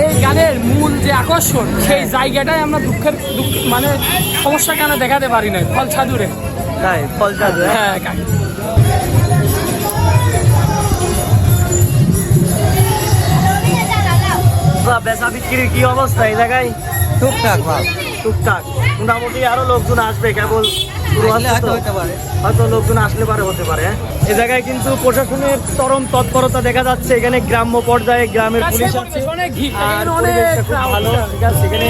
এই গানের মূল যে আকর্ষণ সেই জায়গাটাই আমরা দুঃখের দুঃখ মানে সমস্যা কেন দেখাতে পারি না ফল ছাদুরে তাই ফল চাঁদু হ্যাঁ? বেচা বিক্রির কি অবস্থা এই জায়গায়? টুকটাক ভাব। টুকটাক। মোটামুটি আরও লোকজন আসবে কেবল হয়তো লোকজন আসলে পারে হতে পারে। হ্যাঁ? এ জায়গায় কিন্তু প্রশাসনের চরম তৎপরতা দেখা যাচ্ছে। এখানে গ্রাম্য পর্যায়ে গ্রামের পুলিশ আছে। আর। ভালো ঠিক এখানে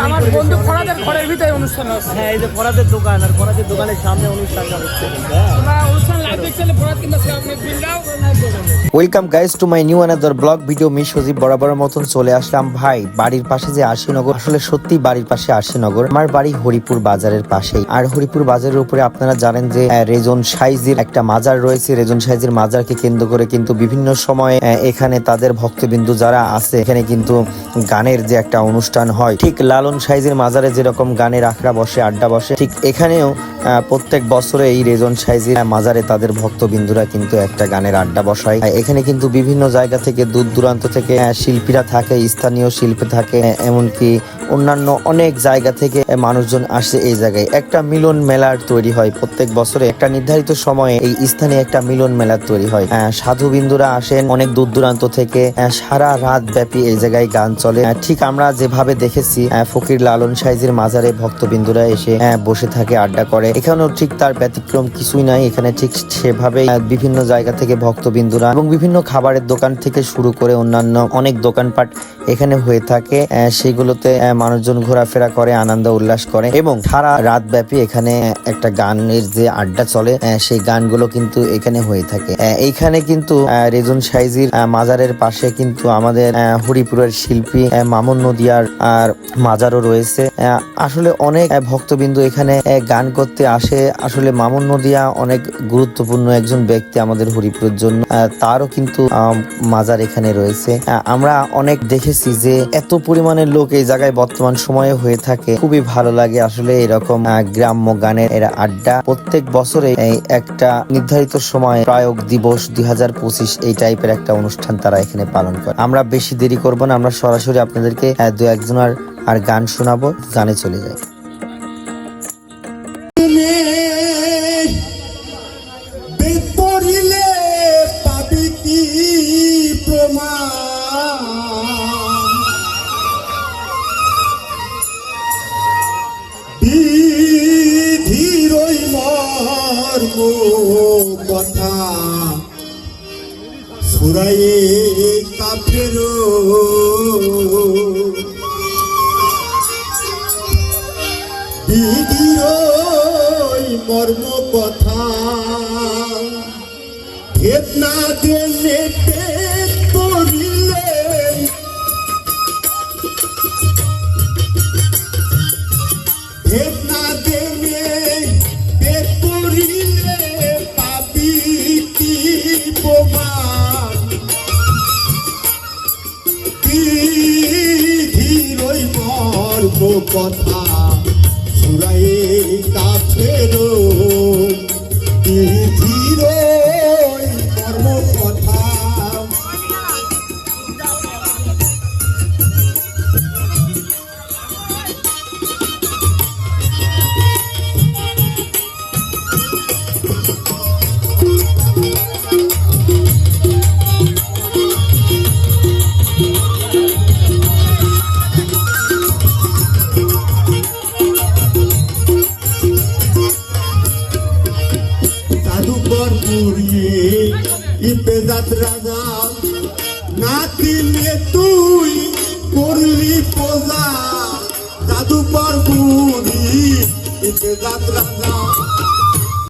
আমার বন্ধু ফরাদের ঘরের ভিতরে অনুষ্ঠান আছে হ্যাঁ এই যে ফরাদের দোকান আর ফরাদের দোকানের সামনে অনুষ্ঠানটা হচ্ছে হ্যাঁ। অনুষ্ঠান লাইভ দেখছিলে ফরাদ আপনি welcome guys to my new another blog video me Sajib বরাবর মতন চলে আসলাম। ভাই, বাড়ির পাশে যে আশিনগর, আসলে সত্যি বাড়ির পাশে আশিনগর। আমার বাড়ি হরিপুর বাজারের পাশেই। আর হরিপুর বাজারের উপরে আপনারা জানেন যে রেজন সাইজের একটা মাজার রয়েছে। রেজন সাইজের মাজারকে কেন্দ্র করে কিন্তু বিভিন্ন সময় এখানে তাদের ভক্তবিন্দু যারা আছে, এখানে কিন্তু গানের যে একটা অনুষ্ঠান হয়, ঠিক লালন সাইজের মাজারে যেরকম গানের আখড়া বসে, আড্ডা বসে, ঠিক এখানেও প্রত্যেক বছরে এই রেজন সাইজের মাজারে তাদের ভক্তবিন্দুরা কিন্তু একটা গানের আড্ডা বসায়। এখানে কিন্তু বিভিন্ন জায়গা থেকে দূর দূরান্ত থেকে শিল্পীরা থাকে স্থানীয় শিল্পী থাকে এমনকি অন্যান্য অনেক জায়গা থেকে মানুষজন আসে এই জায়গায়। একটা মিলন মেলার তৈরি হয় প্রত্যেক বছরে। একটা নির্ধারিত সময়ে এই স্থানে একটা মিলন মেলার তৈরি হয়। সাধু বিন্দুরা আসেন অনেক দূর দূরান্ত থেকে সারা রাত ব্যাপী এই জায়গায় গান চলে। ঠিক আমরা যেভাবে দেখেছি ফকির লালন সাইজের মাজারে ভক্তবিন্দুরা এসে বসে থাকে, আড্ডা করে। এখানেও ঠিক তার ব্যতিক্রম কিছুই নাই। এখানে ঠিক সেভাবে বিভিন্ন জায়গা থেকে ভক্তবিন্দুরা এবং বিভিন্ন খাবারের দোকান থেকে শুরু করে অন্যান্য অনেক দোকানপাট এখানে হয়ে থাকে। সেগুলোতে মানুষজন ঘোরাফেরা করে, আনন্দ উল্লাস করে এবং সারা রাত ব্যাপী এখানে একটা গানের যে আড্ডা চলে সেই গানগুলো কিন্তু এখানে হয়ে থাকে। এইখানে কিন্তু রেজন সাইজির মাজারের পাশে কিন্তু আমাদের হরিপুরের শিল্পী মামুন নদিয়ার আর মাজারও রয়েছে। আসলে অনেক ভক্তবিন্দু এখানে গান করতে আসে। আসলে মামুন নদিয়া অনেক গুরুত্বপূর্ণ একজন ব্যক্তি আমাদের হরিপুরের জন্য। তারও কিন্তু মাজার এখানে রয়েছে। আমরা অনেক দেখেছি যে এত পরিমাণে লোক এই জায়গায় বর্তমান সময়ে হয়ে থাকে। খুবই ভালো লাগে আসলে এরকম গ্রাম্য গানের এরা আড্ডা। প্রত্যেক বছরে একটা নির্ধারিত সময় প্রয়োগ দিবস দুই হাজার পঁচিশ, এই টাইপের একটা অনুষ্ঠান তারা এখানে পালন করে। আমরা বেশি দেরি করব না, আমরা সরাসরি আপনাদেরকে দু একজনের আর গান শোনাবো, গানে চলে যাই। বিধির ওই মর্ম কথা। সুরায়ে কাফেরো। বিধির ওই মর্ম কথা ভেদনা দেনে কথা সুরাই কাফেরো। পুরিয়ে ইপে জাত রাজা না দিলে তুই করলি পূজা। জাদুকর পুরি ইপে জাত রাজা।